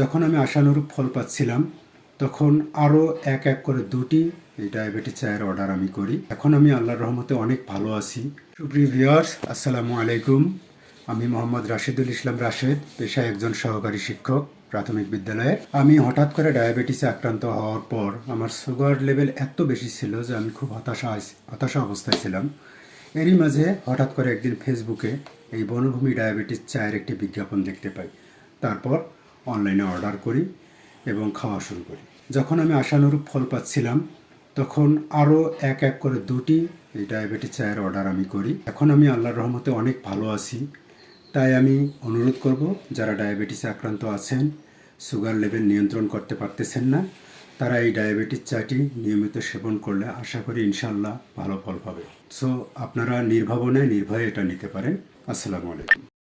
যখন আমি আশানুরূপ ফল পাচ্ছিলাম, তখন আরও এক এক করে দুটি এই ডায়াবেটিস চায়ের অর্ডার আমি করি। এখন আমি আল্লাহর রহমতে অনেক ভালো আছি। সুপ্রিয় ভিউয়ার্স, আসসালামু আলাইকুম। আমি মোহাম্মদ রাশিদুল ইসলাম রাশেদ, পেশায় একজন সহকারী শিক্ষক, প্রাথমিক বিদ্যালয়ে আমি হঠাৎ করে ডায়াবেটিসে আক্রান্ত হওয়ার পর আমার সুগার লেভেল এত বেশি ছিল যে আমি খুব হতাশা হতাশা অবস্থায় ছিলাম। এরই মাঝে হঠাৎ করে একদিন ফেসবুকে এই বনভূমি ডায়াবেটিস চায়ের একটি বিজ্ঞাপন দেখতে পাই। তারপর অনলাইনে অর্ডার করি এবং খাওয়া শুরু করি। যখন আমি আশানুরূপ ফল পাচ্ছিলাম, তখন আরও এক এক করে দুটি এই ডায়াবেটিস চায়ের অর্ডার আমি করি। এখন আমি আল্লাহর রহমতে অনেক ভালো আছি। তাই আমি অনুরোধ করব, যারা ডায়াবেটিসে আক্রান্ত আছেন, সুগার লেভেল নিয়ন্ত্রণ করতে পারতেছেন না, তারা এই ডায়াবেটিস চাটি নিয়মিত সেবন করলে আশা করি ইনশাল্লাহ ভালো ফল পাবে। সো, আপনারা নির্ভাবনায়, নির্ভয়ে এটা নিতে পারেন। আসসালামু আলাইকুম।